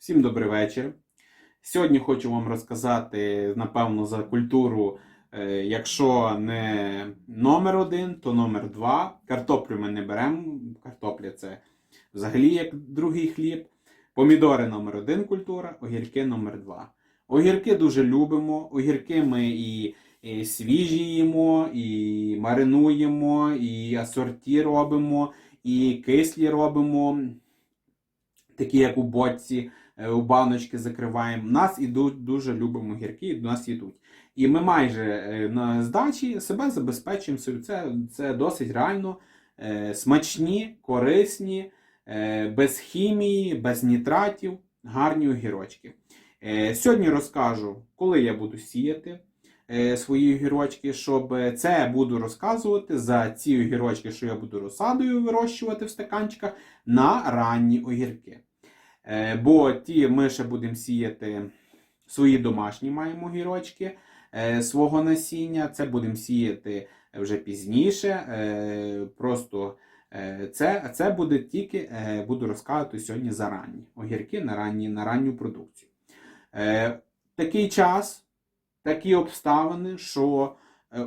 Всім добрий вечір. Сьогодні хочу вам розказати, напевно, за культуру, е, якщо не номер один, то номер два. Картоплю ми не беремо. Картопля це взагалі як другий хліб. Помідори номер один культура, огірки номер два. Огірки дуже любимо. Огірки ми і, свіжі їмо, і маринуємо, і асорті робимо, і кислі робимо, такі як у боці, у баночки закриваємо. Нас ідуть дуже любимо гірки, до нас ідуть. І ми майже е, на здачі себе забезпечуємо. Це, це досить реально е, смачні, корисні, е, без хімії, без нітратів, гарні огірочки. Е, Сьогодні розкажу, коли я буду сіяти е, свої огірочки, щоб е, це буду розказувати за ці огірочки, що я буду розсадою вирощувати в стаканчиках, на ранні огірки. Е, Бо ті ми ще будемо сіяти свої домашні маємо огірочки е, свого насіння. Це будемо сіяти вже пізніше. е, Просто це, це буде тільки, буду розказувати сьогодні за ранні огірки на, ранні, на ранню продукцію. Такий час, такі обставини, що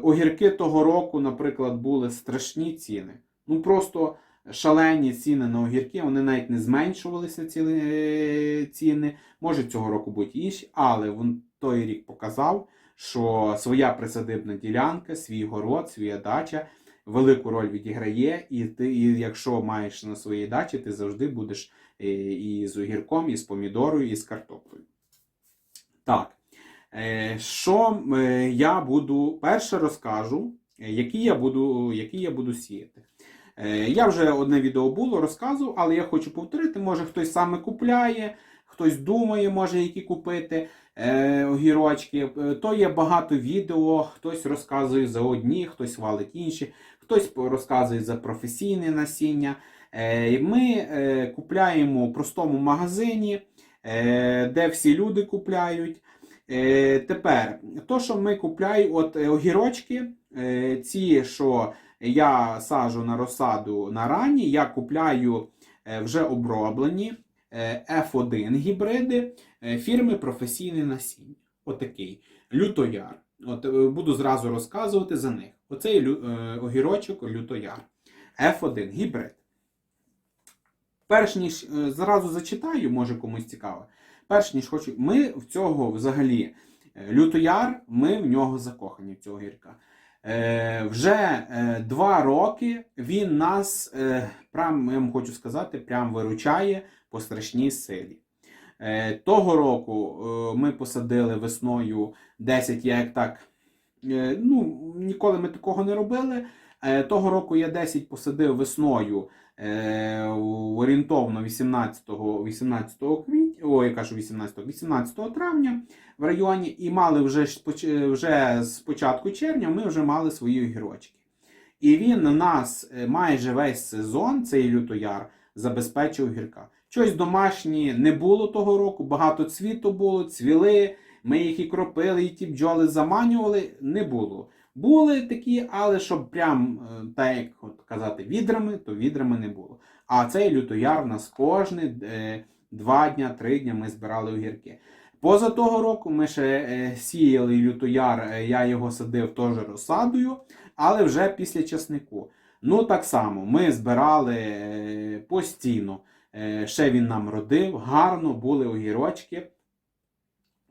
огірки того року, наприклад, були страшні ціни. Ну просто шалені ціни на огірки, вони навіть не зменшувалися ці е, ціни. Може цього року будуть інші, але він той рік показав, що своя присадибна ділянка, свій город, своя дача велику роль відіграє, і ти, і якщо маєш на своїй дачі, ти завжди будеш е, і з огірком, і з помідорою, і з картоплею. Так. Е, Що я буду перше розкажу, які я буду, які я буду сіяти. Е, Я вже одне відео було, розказував, але я хочу повторити. Може хтось саме купляє, хтось думає, може які купити е, огірочки. Е, То є багато відео, хтось розказує за одні, хтось валить інші, хтось розказує за професійне насіння. Ми купляємо в простому магазині, де всі люди купляють. Тепер, то, що ми купляємо, от огірочки, ці, що я саджу на розсаду на ранні, я купляю е, вже оброблені е, F1 гібриди е, фірми професійне насіння. Отакий. Лютояр. От буду зразу розказувати за них. Оцей огірочок лютояр. F1 гібрид. Перш ніж зразу зачитаю, може комусь цікаво. Перш ніж хочу, ми в цього взагалі лютояр, ми в нього закохані в цього гірка. Е, вже е, два роки він нас, е, прям, я вам хочу сказати, прям виручає по страшній силі. Е, того року е, ми посадили весною 10, я як так, е, ну, ніколи ми такого не робили. Е, того року я 10 посадив весною орієнтовно 18, 18 квітня, ой, я кажу 18, 18 травня в районі, і мали вже, вже з початку червня ми вже мали свої огірочки. І він нас е, майже весь сезон, цей лютояр, забезпечив гірка. Щось домашнє не було того року, багато цвіту було, цвіли, ми їх і кропили, і ті бджоли заманювали, не було. Були такі, але щоб прям, е, так як от казати, відрами, то відрами не було. А цей лютояр у нас кожні е, два дня, три дня ми збирали огірки. Поза того року ми ще е, сіяли лютояр, я його садив теж розсадою, але вже після часнику. Ну так само, ми збирали постійно. Ще він нам родив, гарно були огірочки.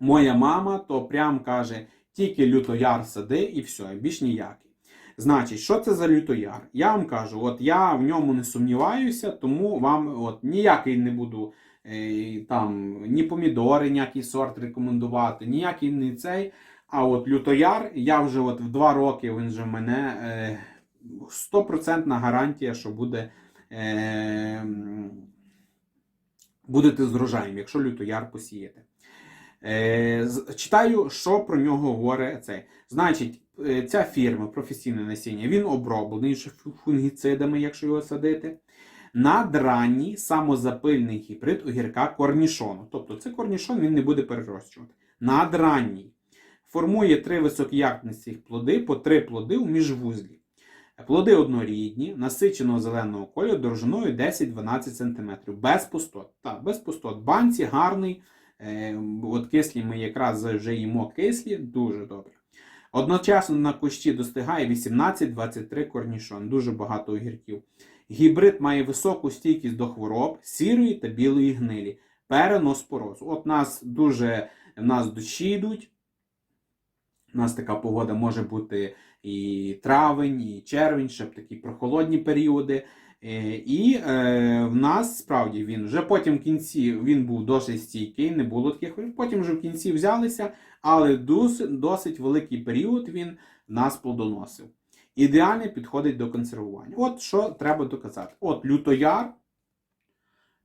Моя мама то прям каже, тільки лютояр сади і все, більш ніякий. Значить, що це за лютояр? Я вам кажу, от я в ньому не сумніваюся, тому вам от ніякий не буду е, там ні помідори, ніякий сорт рекомендувати, ніякий не цей. А от лютояр, я вже от в два роки він же мене е, стопроцентна гарантія, що буде. Е, будете з врожаєм, якщо лютояр посієте. Е, читаю, що про нього говорить цей. Значить, е, ця фірма професійне насіння, він оброблений фунгіцидами, якщо його садити. Надранній самозапильний гібрид огірка корнішону. Тобто це корнішон він не буде перерощувати. Надранній. Формує три високоякісних плоди по три плоди у міжвузлі. Плоди однорідні, насиченого зеленого кольору довжиною 10-12 см. Без пустот. Так, без пустот. Банці гарний. Е, от кислі ми якраз вже їмо кислі, дуже добре. Одночасно на кущі достигає 18-23 корнішон, дуже багато огірків. Гібрид має високу стійкість до хвороб, сірої та білої гнилі, переноспорозу. От нас дуже в нас дощі йдуть. У нас така погода може бути і травень, і червень, ще такі прохолодні періоди. Е, І е, в нас справді він вже потім в кінці він був досить стійкий, не було таких. Потім вже в кінці взялися, але досить, досить великий період він нас плодоносив. Ідеально підходить до консервування. От що треба доказати. От лютояр.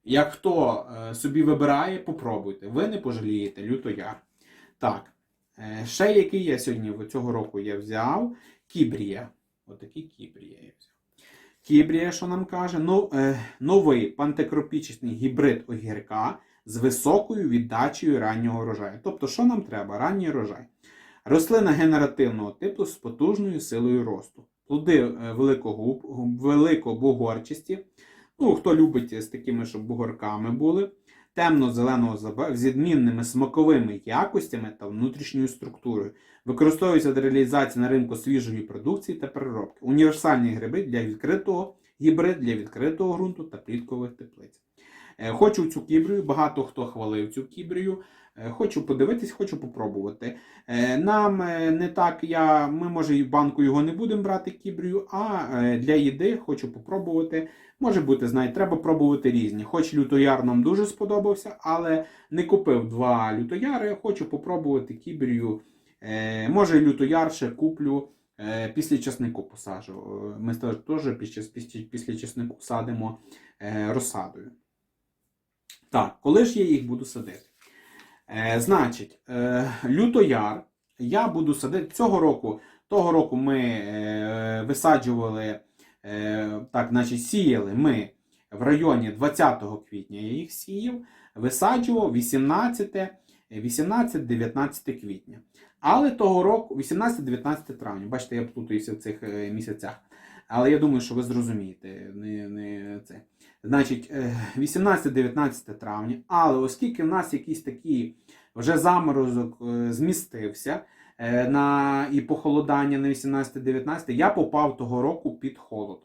Як хто е, собі вибирає, попробуйте. Ви не пожалієте лютояр. Так. Е, ще який я сьогодні цього року я взяв. Кібрія. Отакий кібрія я взяв. Кібрія, що нам каже? Ну, е, новий пантекропічний гібрид огірка з високою віддачею раннього рожаю. Тобто, що нам треба? Ранній рожай. Рослина генеративного типу з потужною силою росту. Плоди е, великогуб, великобугорчасті. Ну, хто любить з такими, щоб бугорками були. Темно-зеленого з відмінними смаковими якостями та внутрішньою структурою. використовуються для реалізації на ринку свіжої продукції та переробки. Універсальні гриби для відкритого гібрид для відкритого ґрунту та пліткових теплиць. Е, Хочу цю кібрію, багато хто хвалив цю кібрію. Е, Хочу подивитись, хочу попробувати. Е, Нам е, не так, я, ми може і в банку його не будемо брати кібрію, а для їди хочу попробувати. Може бути, знаєте, треба пробувати різні. Хоч лютояр нам дуже сподобався, але не купив два лютояри, хочу попробувати кібрію. Може, лютояр ще куплю. Після часнику посаджу. Ми теж після, після, після часнику садимо розсадою. Так, коли ж я їх буду садити? Е, значить, е, лютояр я буду садити цього року. Того року ми е, висаджували, е, так, значить, сіяли ми в районі 20 квітня я їх сіяв, висаджував 18, 18-19 квітня. Але того року, 18-19 травня, бачите, я плутаюся в цих е, місяцях. Але я думаю, що ви зрозумієте. Не, не це. Значить, е, 18-19 травня. Але оскільки в нас якийсь такий вже заморозок е, змістився е, на, і похолодання на 18-19, я попав того року під холод.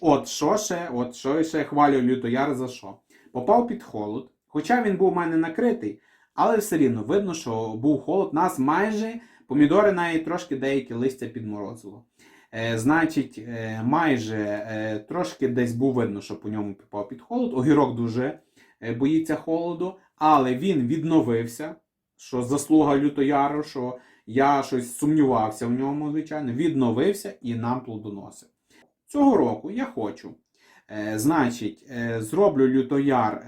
От що ще, от що ще хвалю лютояр за що? Попав під холод. Хоча він був у мене накритий, але все рівно видно, що був холод. Нас майже помідори навіть трошки деякі листя підморозило. Е, значить, е, майже е, трошки десь був видно, що по ньому попав під холод. Огірок дуже боїться холоду, але він відновився. Що заслуга лютояру, що я щось сумнівався в ньому, звичайно, відновився і нам плодоносив. Цього року я хочу. Значить, зроблю лютояр,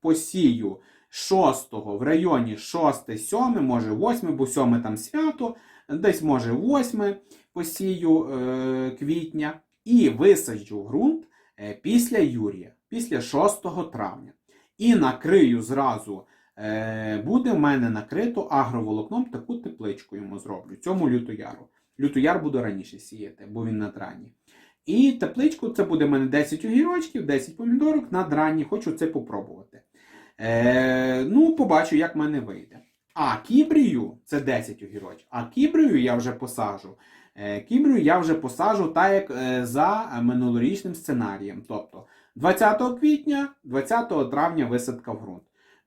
посію 6 в районі 6-7, може 8, бо 7 там свято, десь може 8 посію е, квітня і висаджу ґрунт е, після Юрія, після 6 травня. І накрию зразу, е, буде в мене накрито агроволокном, таку тепличку йому зроблю, цьому лютояру. Лютояр буду раніше сіяти, бо він надранній. І тепличку це буде в мене 10 огірочків, 10 помідорок надранні, хочу це попробувати. Е, ну, побачу, як в мене вийде. А кібрію це 10 огірочків. А кібрію я вже посажу. Е, кібрію я вже посажу так, як е, за минулорічним сценарієм. Тобто 20 квітня, 20 травня висадка в ґрунт.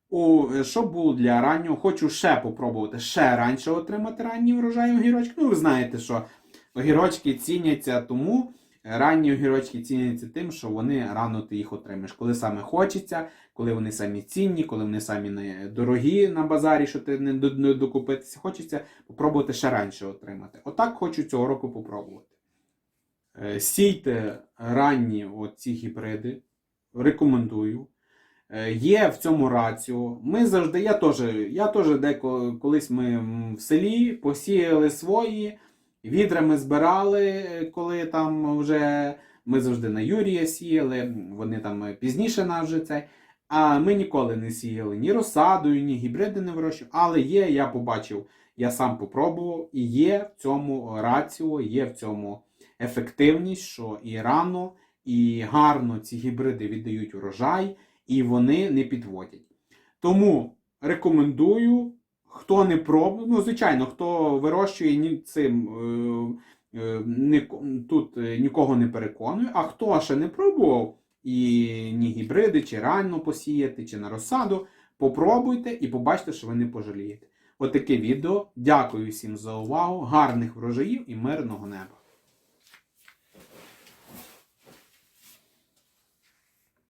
У, Що було для раннього, хочу ще попробувати ще раніше отримати ранній врожай огірочки. Ну, ви знаєте, що огірочки ціняться тому. Ранні огірочки ціняться тим, що вони рано ти їх отримаєш. Коли саме хочеться, коли вони самі цінні, коли вони самі не дорогі на базарі, що ти не докупитися, хочеться попробувати ще раніше отримати. Отак хочу цього року попробувати. Е, Сійте ранні ці гібриди, рекомендую. Е, Є в цьому раціо. Ми завжди, я теж, я теж деко, колись ми в селі посіяли свої, відрами збирали, е, коли там вже ми завжди на Юрія сіяли, вони там е, пізніше нас вже цей. А ми ніколи не сіяли ні розсадою, ні гібриди не вирощували. Але є, я побачив, я сам попробував, і є в цьому раціо, є в цьому ефективність, що і рано, і гарно ці гібриди віддають урожай, і вони не підводять. Тому рекомендую, хто не пробував, ну, звичайно, хто вирощує ні цим. Е, е, тут е, нікого не переконую, а хто ще не пробував і ні гібриди, чи рано посіяти, чи на розсаду, попробуйте і побачите, що ви не пожалієте. Отаке відео. Дякую всім за увагу, гарних врожаїв і мирного неба.